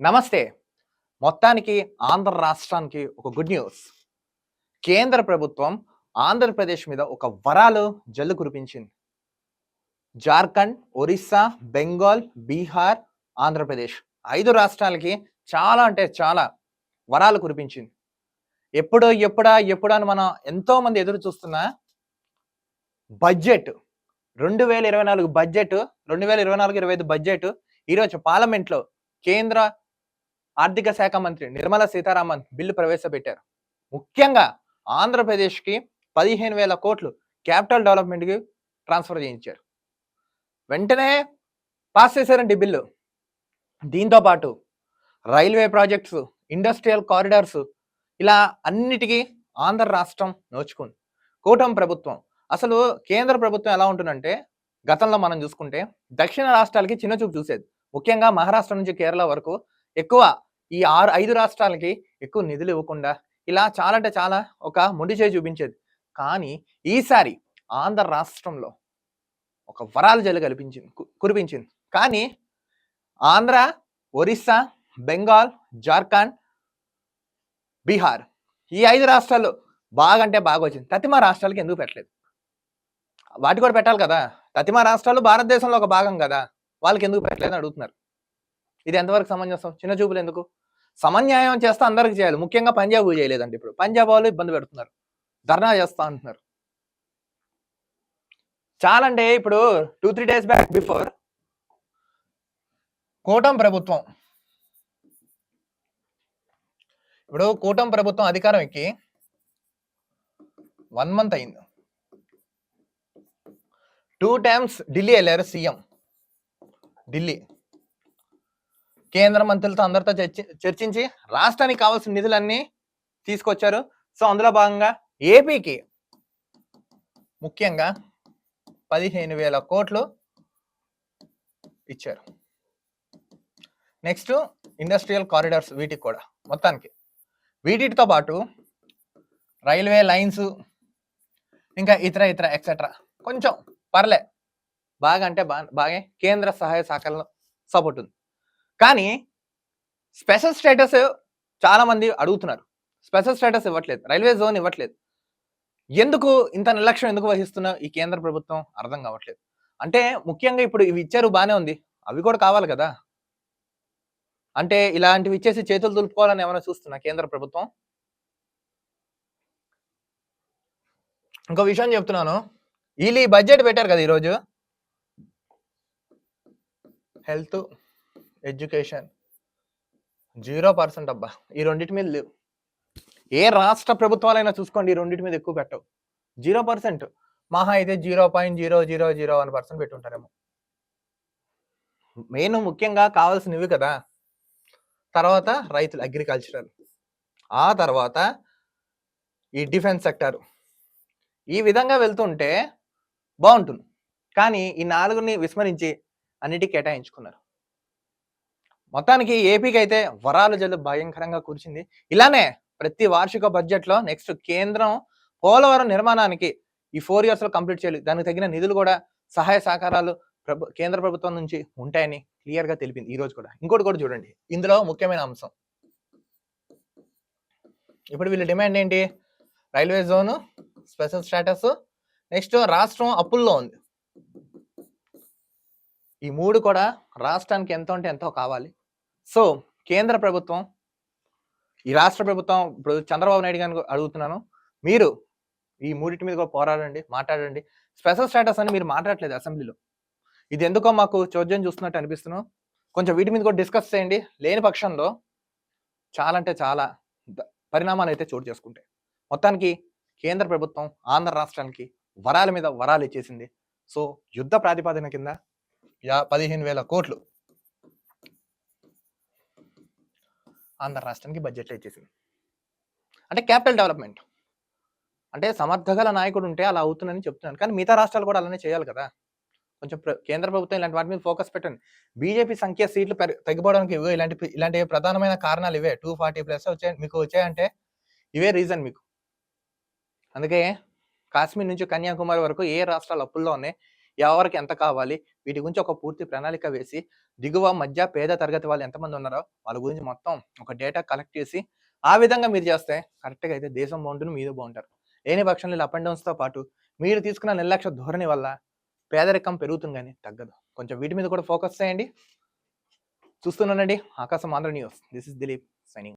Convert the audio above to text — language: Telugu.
నమస్తే. మొత్తానికి ఆంధ్ర రాష్ట్రానికి ఒక గుడ్ న్యూస్. కేంద్ర ప్రభుత్వం ఆంధ్రప్రదేశ్ మీద ఒక వరాలు జల్లు కురిపించింది. జార్ఖండ్ ఒరిస్సా బెంగాల్ బీహార్ ఆంధ్రప్రదేశ్ ఐదు రాష్ట్రాలకి చాలా అంటే చాలా వరాలు కురిపించింది. ఎప్పుడు ఎప్పుడా ఎప్పుడా అని మనం ఎంతో మంది ఎదురు చూస్తున్న బడ్జెట్ రెండు వేల ఇరవై నాలుగు బడ్జెట్ రెండు వేల ఇరవై నాలుగు ఇరవై ఐదు బడ్జెట్ ఈరోజు పార్లమెంట్లో కేంద్ర ఆర్థిక శాఖ మంత్రి నిర్మలా సీతారామన్ బిల్లు ప్రవేశపెట్టారు. ముఖ్యంగా ఆంధ్రప్రదేశ్కి పదిహేను వేల కోట్లు క్యాపిటల్ డెవలప్మెంట్కి ట్రాన్స్ఫర్ చేయించారు. వెంటనే పాస్ చేశారండి బిల్లు. దీంతో పాటు రైల్వే ప్రాజెక్ట్స్ ఇండస్ట్రియల్ కారిడార్స్ ఇలా అన్నిటికీ ఆంధ్ర రాష్ట్రం నోచుకుంది. కూటమి ప్రభుత్వం అసలు కేంద్ర ప్రభుత్వం ఎలా ఉంటుందంటే గతంలో మనం చూసుకుంటే దక్షిణ రాష్ట్రాలకి చిన్న చూపు చూసేది. ముఖ్యంగా మహారాష్ట్ర నుంచి కేరళ వరకు ఎక్కువ ఈ ఆరు ఐదు రాష్ట్రాలకి ఎక్కువ నిధులు ఇవ్వకుండా ఇలా చాలా అంటే చాలా ఒక మొండి చేయి చూపించేది. కానీ ఈసారి ఆంధ్ర రాష్ట్రంలో ఒక వరాల జల్లు కల్పించింది కు- కురిపించింది. కానీ ఆంధ్ర ఒరిస్సా బెంగాల్ జార్ఖండ్ బీహార్ ఈ ఐదు రాష్ట్రాలు బాగంటే బాగా వచ్చింది. తతిమా రాష్ట్రాలకి ఎందుకు పెట్టలేదు? వాటి కూడా పెట్టాలి కదా. తతిమా రాష్ట్రాలు భారతదేశంలో ఒక భాగం కదా. వాళ్ళకి ఎందుకు పెట్టలేదని అడుగుతున్నారు. ఇది ఎంతవరకు సమంజసం? చిన్న చూపులు ఎందుకు? సమన్యాయం చేస్తే అందరికి చేయాలి. ముఖ్యంగా పంజాబ్ చేయలేదండి ఇప్పుడు. పంజాబ్ వాళ్ళు ఇబ్బంది పెడుతున్నారు. ధర్నా చేస్తా అంటున్నారు. చాలా అంటే ఇప్పుడు two three days back before కూటమి ప్రభుత్వం. ఇప్పుడు కూటమి ప్రభుత్వం అధికారం ఎక్కి వన్ మంత్ అయింది. టూ టైమ్స్ ఢిల్లీ వెళ్ళారు సీఎం. ఢిల్లీ. కేంద్ర మంత్రులతో అందరితో చర్చి చర్చించి రాష్ట్రానికి కావాల్సిన నిధులన్నీ తీసుకొచ్చారు. సో అందులో భాగంగా ఏపీకి ముఖ్యంగా పదిహేను వేల కోట్లు ఇచ్చారు. నెక్స్ట్ ఇండస్ట్రియల్ కారిడార్స్ వీటికి కూడా మొత్తానికి. వీటితో పాటు రైల్వే లైన్స్ ఇంకా ఇతర ఇతర ఎక్సెట్రా కొంచెం పర్లే. బాగా అంటే బాగా బాగా కేంద్ర సహాయ శాఖల్లో సపోర్ట్ ఉంది. కానీ స్పెషల్ స్టేటస్ చాలా మంది అడుగుతున్నారు. స్పెషల్ స్టేటస్ ఇవ్వట్లేదు. రైల్వే జోన్ ఇవ్వట్లేదు. ఎందుకు ఇంత నిర్లక్ష్యం ఎందుకు వహిస్తున్న ఈ కేంద్ర ప్రభుత్వం అర్థం కావట్లేదు. అంటే ముఖ్యంగా ఇప్పుడు ఇవి ఇచ్చారు బాగానే ఉంది. అవి కూడా కావాలి కదా. అంటే ఇలాంటివి ఇచ్చేసి చేతులు దులుపుకోవాలని ఏమైనా చూస్తున్నా కేంద్ర ప్రభుత్వం? ఇంకో విషయం చెప్తున్నాను. వీళ్ళు ఈ బడ్జెట్ పెట్టారు కదా ఈరోజు. Health education. జీరో పర్సెంట్ అబ్బా. ఈ రెండింటి మీద లేవు. ఏ రాష్ట్ర ప్రభుత్వాలైనా చూసుకోండి ఈ రెండింటి మీద ఎక్కువ పెట్టవు. Zero percent. మహా అయితే zero point zero zero zero one percent పెట్టుంటారేమో. Main ముఖ్యంగా కావాల్సినవి కదా. తర్వాత రైతులు అగ్రికల్చరల్. ఆ తర్వాత ఈ డిఫెన్స్ సెక్టర్. ఈ విధంగా వెళ్తుంటే బాగుంటుంది. కానీ ఈ నాలుగుని విస్మరించి అన్నిటికీ కేటాయించుకున్నారు. మొత్తానికి ఏపీకి అయితే వరాలు జల్లు భయంకరంగా కూర్చింది. ఇలానే ప్రతి వార్షిక బడ్జెట్లో నెక్స్ట్ కేంద్రం పోలవరం నిర్మాణానికి ఈ ఫోర్ ఇయర్స్లో కంప్లీట్ చేయాలి. దానికి తగిన నిధులు కూడా సహాయ సహకారాలు ప్రభు కేంద్ర ప్రభుత్వం నుంచి ఉంటాయని క్లియర్గా తెలిపింది ఈ రోజు కూడా. ఇంకోటి కూడా చూడండి. ఇందులో ముఖ్యమైన అంశం. ఇప్పుడు వీళ్ళ డిమాండ్ ఏంటి? Railway zone special status next రాష్ట్రం అప్పుల్లో ఉంది. ఈ మూడు కూడా రాష్ట్రానికి ఎంత ఉంటే ఎంతో కావాలి. సో కేంద్ర ప్రభుత్వం ఈ రాష్ట్ర ప్రభుత్వం ఇప్పుడు చంద్రబాబు నాయుడు గారిని అడుగుతున్నాను. మీరు ఈ మూడింటి మీద కూడా పోరాడండి మాట్లాడండి. స్పెషల్ స్టేటస్ అని మీరు మాట్లాడట్లేదు అసెంబ్లీలో. ఇది ఎందుకో మాకు చోద్యం చూస్తున్నట్టు అనిపిస్తున్నాం కొంచెం వీటి మీద కూడా డిస్కస్ చేయండి. లేని పక్షంలో చాలా అంటే చాలా పరిణామాలు అయితే చోటు చేసుకుంటాయి. మొత్తానికి కేంద్ర ప్రభుత్వం ఆంధ్ర రాష్ట్రానికి వరాల మీద వరాలు ఇచ్చేసింది. సో యుద్ధ ప్రాతిపాదన కింద యా పదిహేను వేల కోట్లు ఆంధ్ర రాష్ట్రానికి బడ్జెట్లో ఇచ్చేసింది. అంటే క్యాపిటల్ డెవలప్మెంట్ అంటే సమర్థగల నాయకుడు ఉంటే అలా అవుతుందని చెప్తున్నాను. కానీ మిగతా రాష్ట్రాలు కూడా అలానే చేయాలి కదా. కొంచెం కేంద్ర ప్రభుత్వం ఇలాంటి వాటి మీద ఫోకస్ పెట్టండి. బీజేపీ సంఖ్య సీట్లు తగ్గిపోవడానికి ఇవే ఇలాంటి ఇలాంటి ప్రధానమైన కారణాలు ఇవే. టూ ఫార్టీ ప్లస్ వచ్చాయి మీకు వచ్చాయంటే ఇవే రీజన్ మీకు. అందుకే కాశ్మీర్ నుంచి కన్యాకుమారి వరకు ఏ రాష్ట్రాలు అప్పుల్లో ఉన్నాయి? ఎవరికి ఎంత కావాలి? వీటి గురించి ఒక పూర్తి ప్రణాళిక వేసి దిగువ మధ్య పేద తరగతి వాళ్ళు ఎంతమంది ఉన్నారో వాళ్ళ గురించి మొత్తం ఒక డేటా కలెక్ట్ చేసి ఆ విధంగా మీరు చేస్తే కరెక్ట్గా అయితే దేశం బాగుంటుంది మీరు బాగుంటారు. లేని పక్షంలో అప్ అండ్ డౌన్స్తో పాటు మీరు తీసుకున్న నిర్లక్ష్య ధోరణి వల్ల పేదరికం పెరుగుతుంది కానీ తగ్గదు. కొంచెం వీటి మీద కూడా ఫోకస్ చేయండి. చూస్తున్నానండి ఆకాశం Andhra news. This is Dilip signing.